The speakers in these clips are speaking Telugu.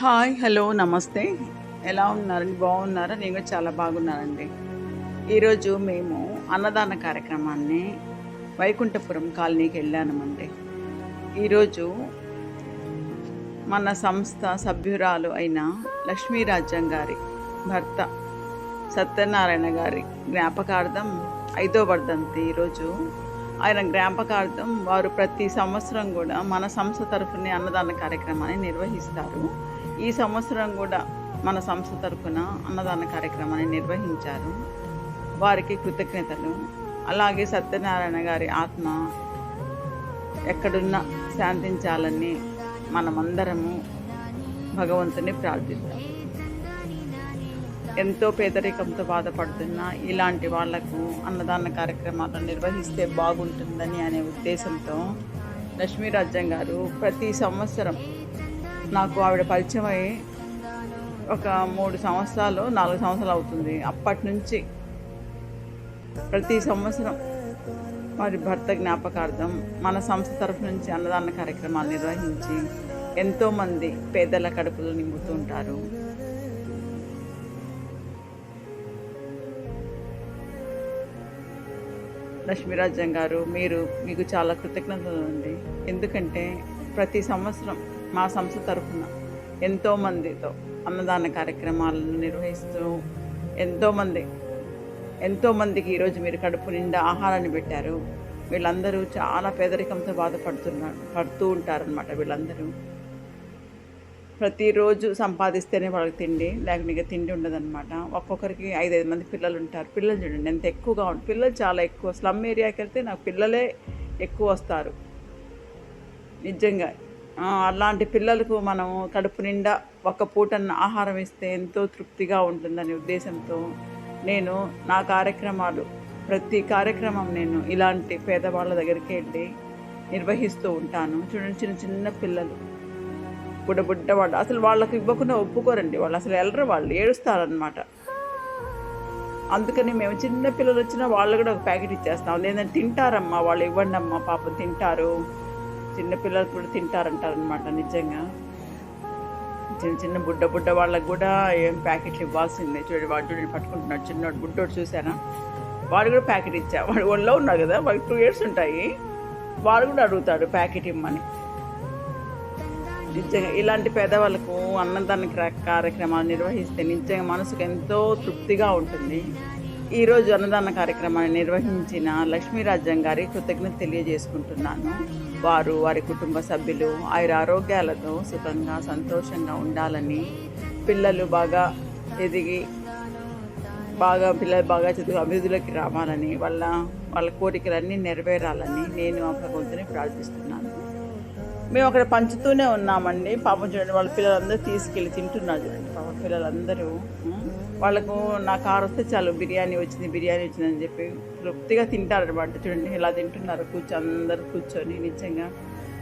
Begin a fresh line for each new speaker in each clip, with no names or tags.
హాయ్ హలో నమస్తే. ఎలా ఉన్నారండి? బాగున్నారా? నేను చాలా బాగున్నానండి. ఈరోజు మేము అన్నదాన కార్యక్రమాన్ని వైకుంఠపురం కాలనీకి వెళ్ళామండి. ఈరోజు మన సంస్థ సభ్యురాలు అయిన లక్ష్మీరాజ్యం గారి భర్త సత్యనారాయణ గారి జ్ఞాపకార్థం ఐదో వర్ధంతి ఈరోజు. ఆయన జ్ఞాపకార్థం వారు ప్రతి సంవత్సరం కూడా మన సంస్థ తరఫునే అన్నదాన కార్యక్రమాన్ని నిర్వహిస్తారు. ఈ సంవత్సరం కూడా మన సంస్థ తరఫున అన్నదాన కార్యక్రమాన్ని నిర్వహించారు. వారికి కృతజ్ఞతలు. అలాగే సత్యనారాయణ గారి ఆత్మ ఎక్కడున్నా శాంతించాలని మనమందరము భగవంతుని ప్రార్థిద్దాం. ఎంతో పేదరికంతో బాధపడుతున్న ఇలాంటి వాళ్ళకు అన్నదాన కార్యక్రమాలు నిర్వహిస్తే బాగుంటుందని అనే ఉద్దేశంతో లక్ష్మీరాజ్యం గారు ప్రతి సంవత్సరం నాకు ఆవిడ పరిచయం అయ్యి ఒక మూడు సంవత్సరాలు నాలుగు సంవత్సరాలు అవుతుంది. అప్పటి నుంచి ప్రతి సంవత్సరం వారి భర్త జ్ఞాపకార్థం మన సంస్థ తరఫు నుంచి అన్నదాన కార్యక్రమాలు నిర్వహించి ఎంతోమంది పేదల కడుపులు నింపుతూ ఉంటారు. లక్ష్మీరాజ్యం గారు మీరు మీకు చాలా కృతజ్ఞతలు ఉంది ఎందుకంటే ప్రతి సంవత్సరం మా సంస్థ తరఫున ఎంతోమందితో అన్నదాన కార్యక్రమాలను నిర్వహిస్తూ ఎంతోమంది ఎంతోమందికి ఈరోజు మీరు కడుపు నిండా ఆహారాన్ని పెట్టారు. వీళ్ళందరూ చాలా పేదరికంతో బాధపడుతున్నారు పడుతూ ఉంటారనమాట వీళ్ళందరూ. ప్రతిరోజు సంపాదిస్తేనే వాళ్ళకి తిండి లేకపోతే ఇక తిండి ఉండదన్నమాట. ఒక్కొక్కరికి ఐదైదు మంది పిల్లలు ఉంటారు. పిల్లలు చూడండి ఎంత ఎక్కువగా ఉంటుంది పిల్లలు చాలా ఎక్కువ. స్లమ్ ఏరియాకి వెళ్తే నాకు పిల్లలే ఎక్కువ వస్తారు. నిజంగా అలాంటి పిల్లలకు మనం కడుపు నిండా ఒక పూటన్న ఆహారం ఇస్తే ఎంతో తృప్తిగా ఉంటుందనే ఉద్దేశంతో నేను నా కార్యక్రమాలు ప్రతి కార్యక్రమం నేను ఇలాంటి పేదవాళ్ళ దగ్గరికి వెళ్ళి నిర్వహిస్తూ ఉంటాను. చూడండి చిన్న చిన్న పిల్లలు. బుడ్డ బుడ్డ వాళ్ళు. అసలు వాళ్ళకి ఇవ్వకుండా ఒప్పుకోరండి వాళ్ళు. అసలు వెళ్ళరు వాళ్ళు ఏడుస్తారనమాట అందుకని మేము చిన్న పిల్లలు వచ్చినా వాళ్ళు కూడా ఒక ప్యాకెట్ ఇచ్చేస్తాం. లేదంటే తింటారమ్మా వాళ్ళు ఇవ్వండి అమ్మా పాపం తింటారు. చిన్న పిల్లలు కూడా తింటారంటారనమాట నిజంగా. చిన్న చిన్న బుడ్డ బుడ్డ వాళ్ళకి కూడా ఏం ప్యాకెట్లు ఇవ్వాల్సిందే. చూడండి వాడు చూడండి పట్టుకుంటున్నాడు. చిన్నోడు బుడ్డోడు చూసారా? వాడు కూడా ప్యాకెట్ ఇచ్చా. వాడు ఒళ్ళో ఉన్నాడు కదా వాడికి టూ ఇయర్స్ ఉంటాయి. వాడు కూడా అడుగుతాడు ప్యాకెట్ ఇమ్మని. నిజంగా ఇలాంటి పేదవాళ్ళకు అన్నదాన కార్యక్రమాలు నిర్వహిస్తే నిజంగా మనసుకు ఎంతో తృప్తిగా ఉంటుంది. ఈరోజు అన్నదాన కార్యక్రమాన్ని నిర్వహించిన లక్ష్మీరాజ్యం గారి కృతజ్ఞత తెలియజేసుకుంటున్నాను. వారు వారి కుటుంబ సభ్యులు ఆయన ఆరోగ్యాలతో సుఖంగా సంతోషంగా ఉండాలని పిల్లలు బాగా ఎదిగి బాగా పిల్లలు బాగా చదువు అభివృద్ధిలోకి రావాలని వాళ్ళ వాళ్ళ కోరికలన్నీ నెరవేరాలని నేను ఆ భగవంతుని ప్రార్థిస్తున్నాను. మేము అక్కడ పంచుతూనే ఉన్నామండి. పాపం చూడండి వాళ్ళ పిల్లలందరూ తీసుకెళ్ళి తింటున్నారు చూడండి. పాప పిల్లలందరూ. వాళ్ళకు నా కారు వస్తే చాలు బిర్యానీ వచ్చింది బిర్యానీ వచ్చిందని చెప్పి తృప్తిగా తింటారనమాట. చూడండి ఇలా తింటున్నారు. కూర్చో అందరు కూర్చొని నిజంగా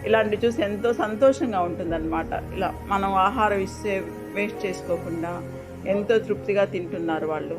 ఇలాంటివి చూసి ఎంతో సంతోషంగా ఉంటుందన్నమాట. ఇలా మనం ఆహారం ఇస్తే వేస్ట్ చేసుకోకుండా ఎంతో తృప్తిగా తింటున్నారు వాళ్ళు.